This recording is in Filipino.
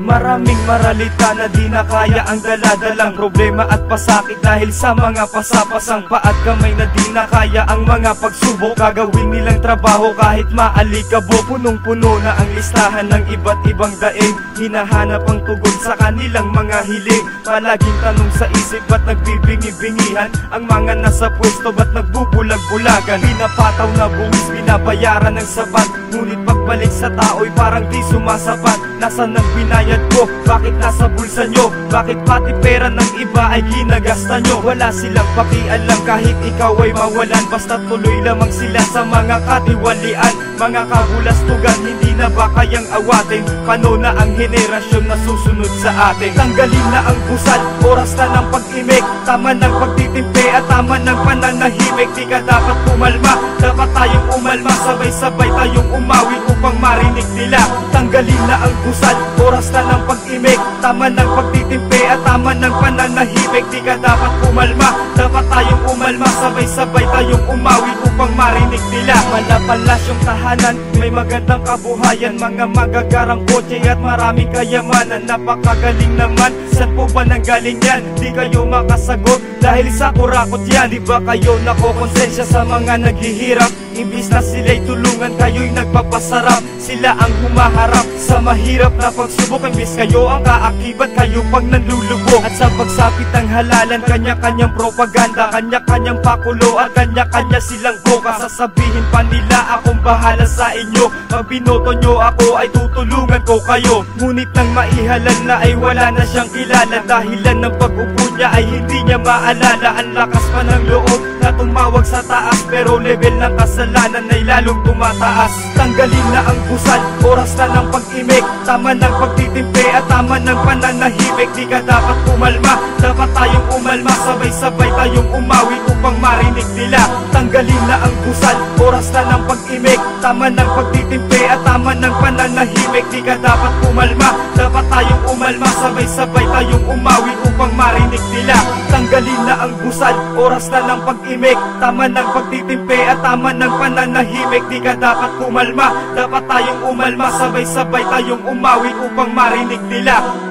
Maraming maralita na di na kaya ang daladalang problema at pasakit Dahil sa mga pasapasang paat kamay na di na kaya ang mga pagsubok. Gagawin nilang trabaho kahit maalikabo Punong-puno na ang listahan ng iba't ibang daing Hinahanap ang tugon sa kanilang mga hiling. Palaging tanong sa isip ba't nagbibingi-bingihan Ang mga nasa pwesto ba't nagbubulag-bulagan? Pinapataw na buwis, binabayaran ng sapat Ngunit pagbalik sa tao'y parang di sumasapat Nasaan ang binayad ko? Bakit nasa bulsa nyo? Bakit pati pera ng iba ay ginagasta nyo? Wala silang pakialam kahit ikaw ay mawalan Basta tuloy lamang sila sa mga katiwalian Mga kabulastugan, hindi na ba kayang awatin? Paano na ang henerasyon na susunod sa atin? Tanggalin na ang busal, oras na ng pag-imik Tama ng pagtitimpi at tama ng pananahimik Di ka dapat pumalma, dapat tayong umalma Sabay-sabay tayong umawi upang marinig nila. Tanggalin na ang busal, oras na ng pag-imik Tama ng pagtitimpi at tama ng pananahimik. Di ka dapat pumalma, dapat tayong umalma. Sabay-sabay tayong umawi upang marinig nila. Malapalas yung tahanan, may magandang kabuhayan. Mga magagarang kotse at maraming kayamanan. Napakagaling naman, saan po ba nanggaling yan? Di kayo makasagot. Dahil sa kurakot yan Di ba kayo nakokonsensya sa mga naghihirap? Imbis na sila'y tulungan, kayo'y nagpapasarap. Sila ang humaharap sa mahirap na pagsubok. Imbis kayo ang kaakibat, kayo pang nanlulubog. At sa pagsapit ng halalan, kanya-kanyang propaganda Kanya-kanyang pakulo at kanya-kanya silang boka Sasabihin pa nila akong bahala sa inyo. Pag binoto nyo ako ay tutulungan ko kayo. Ngunit nang maihalal na ay wala na siyang kilala Dahilan ng pag-upo niya ay hindi niya maalala. Ang lakas pa ng loob na tumawag sa taas Pero level ng kasalanan ay lalong tumataas. Tanggalin na ang busal, oras na ng pag-imik Tama ng pagtitimpi at tama ng pananahimik. Di ka dapat pumalma, dapat tayong umalma. Sabay-sabay tayong umawi upang marinig nila. Tanggalin na ang busal, oras na ng pag-imik Tama ng pagtitimpi at tama ng pananahimik. Di ka dapat pumalma, dapat umalma Sabay-sabay tayong umawi upang marinig nila. Tanggalin na ang busal, oras na ng pag-imik Tama ng pagtitimpi at tama ng pananahimik. Di ka dapat pumalma, dapat tayong umalma. Sabay-sabay tayong umawi upang marinig nila